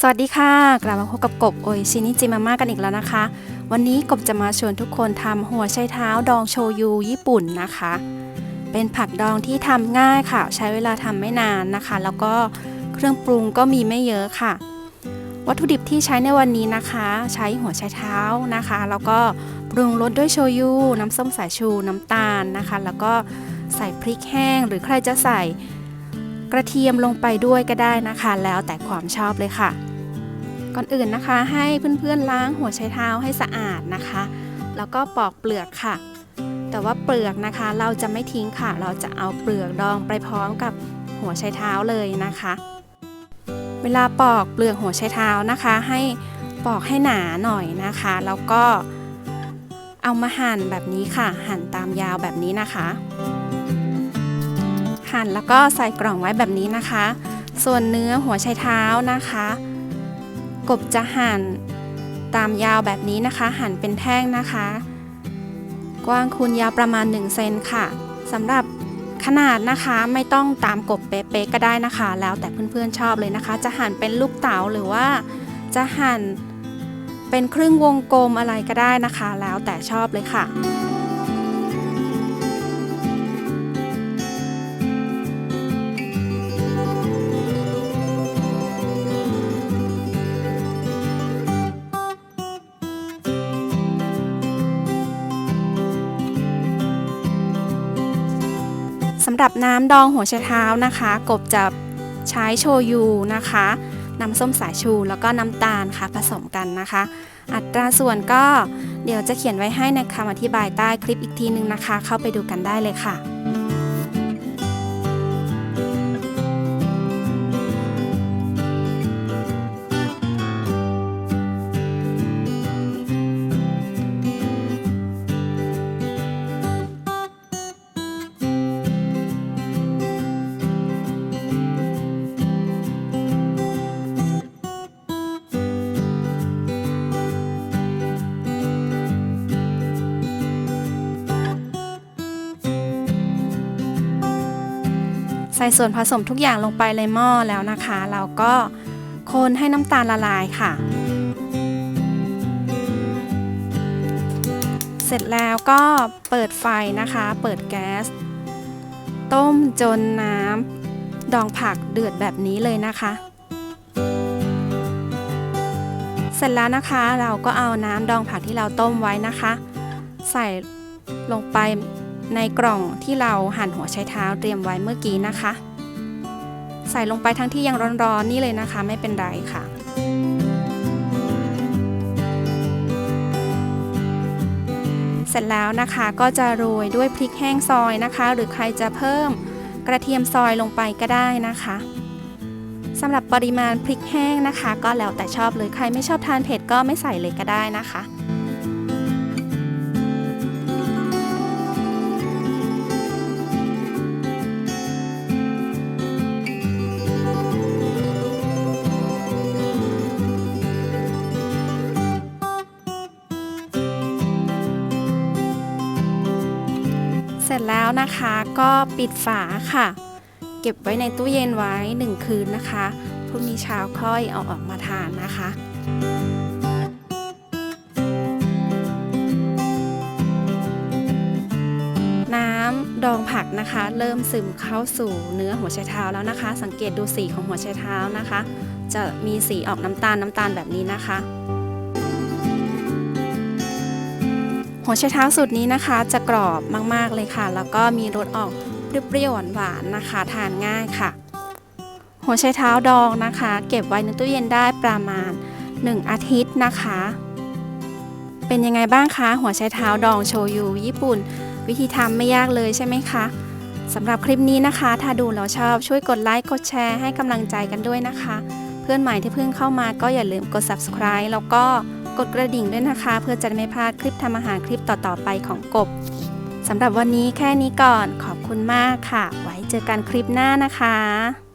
สวัสดีค่ะ กลับมาพบกับกบโอยชินิจิมาม่ากันอีกแล้วนะคะ วันนี้กบจะมาชวนทุกคนทำหัวไชเท้าดองโชยุญี่ปุ่นนะคะ เป็นผักดองที่ทำง่ายค่ะ ใช้เวลาทำไม่นานนะคะ แล้วก็เครื่องปรุงก็มีไม่เยอะค่ะ วัตถุดิบที่ใช้ในวันนี้นะคะ ใช้หัวไชเท้านะคะ แล้วก็ปรุงรสด้วยโชยุน้ำส้มสายชูน้ำตาลนะคะ แล้วก็ใส่พริกแห้งหรือใครจะใส่ กระเทียมลงไปด้วยก็ได้นะคะ แล้วแต่ความชอบเลยค่ะ ก่อนอื่นนะคะ ให้เพื่อนๆล้างหัวไชเท้าให้สะอาดนะคะ แล้วก็ปอกเปลือกค่ะ แต่ว่าเปลือกนะคะเราจะไม่ทิ้งค่ะ เราจะเอาเปลือกดองไปพร้อมกับหัวไชเท้าเลยนะคะ เวลาปอกเปลือกหัวไชเท้านะคะ ให้ปอกให้หนาหน่อยนะคะ แล้วก็เอามาหั่นแบบนี้ค่ะ หั่นตามยาวแบบนี้นะคะ หั่นแล้วก็ใส่กล่องไว้แบบนี้นะคะ ส่วนเนื้อหัวไชเท้านะคะ กบจะหั่นตามยาวแบบนี้นะคะ หั่นเป็นแท่งนะคะ กว้างคูณยาวประมาณ1เซนค่ะสำหรับขนาดนะคะไม่ต้องตามกบเป๊ะๆก็ได้นะคะ แล้วแต่เพื่อนๆชอบเลยนะคะ จะหั่นเป็นลูกเต๋าหรือว่าจะหั่นเป็นครึ่งวงกลมอะไรก็ได้นะคะ แล้วแต่ชอบเลยค่ะ สำหรับน้ำดองหัวไชเท้านะคะ กบจะใช้โชยุนะคะน้ำส้มสายชูแล้วก็น้ำตาลค่ะผสมกันนะคะ อัตราส่วนก็เดี๋ยวจะเขียนไว้ให้ในคำอธิบายใต้คลิปอีกทีนึงนะคะ เข้าไปดูกันได้เลยค่ะ ใส่ส่วนผสมทุกอย่างลงไปในหม้อแล้วนะคะ เราก็คนให้น้ำตาลละลายค่ะ เสร็จแล้วก็เปิดไฟนะคะ เปิดแก๊ส ต้มจนน้ำดองผักเดือดแบบนี้เลยนะคะ เสร็จแล้วนะคะเราก็เอาน้ำดองผักที่เราต้มไว้นะคะ ใส่ลงไป ในกล่องที่เราหั่นหัวไชเท้าเตรียมไว้เมื่อกี้นะคะ ใส่ลงไปทั้งที่ยังร้อนๆนี่เลยนะคะ ไม่เป็นไรค่ะเสร็จแล้วนะคะก็จะโรยด้วยพริกแห้งซอยนะคะ หรือใครจะเพิ่มกระเทียมซอยลงไปก็ได้นะคะสำหรับปริมาณพริกแห้งนะคะ ก็แล้วแต่ชอบเลยใครไม่ชอบทานเผ็ดก็ไม่ใส่เลยก็ได้นะคะ ร็จแล้วนะคะก็ปิดฝาค่ะ เก็บไว้ในตู้เย็นไว้ 1 คืนนะคะพรุ่งนี้เช้าค่อยเอาออกมาทานนะคะน้ำดองผักนะคะ เริ่มซึมเข้าสู่เนื้อหัวไชเท้าแล้วนะคะ สังเกตดูสีของหัวไชเท้านะคะ จะมีสีออกน้ำตาลน้ำตาลแบบนี้นะคะ หัวไชเท้าสูตรนี้นะคะจะกรอบมากๆเลยค่ะ แล้วก็มีรสออกเปรี้ยวๆหวานๆนะคะ ทานง่ายค่ะ หัวไชเท้าดองนะคะ เก็บไว้ในตู้เย็นได้ประมาณ 1 อาทิตย์นะคะ เป็นยังไงบ้างคะหัวไชเท้าดองโชยุญี่ปุ่น วิธีทำไม่ยากเลยใช่ไหมคะสำหรับคลิปนี้นะคะ ถ้าดูแล้วชอบช่วยกดไลค์กดแชร์ให้กำลังใจกันด้วยนะคะ เพื่อนใหม่ที่เพิ่งเข้ามาก็อย่าลืมกด subscribe แล้วก็ กดกระดิ่งด้วยนะคะ เพื่อจะไม่พลาดคลิปทำอาหารคลิปต่อๆไปของกบสำหรับวันนี้แค่นี้ก่อนขอบคุณมากค่ะ ไว้เจอกันคลิปหน้านะคะ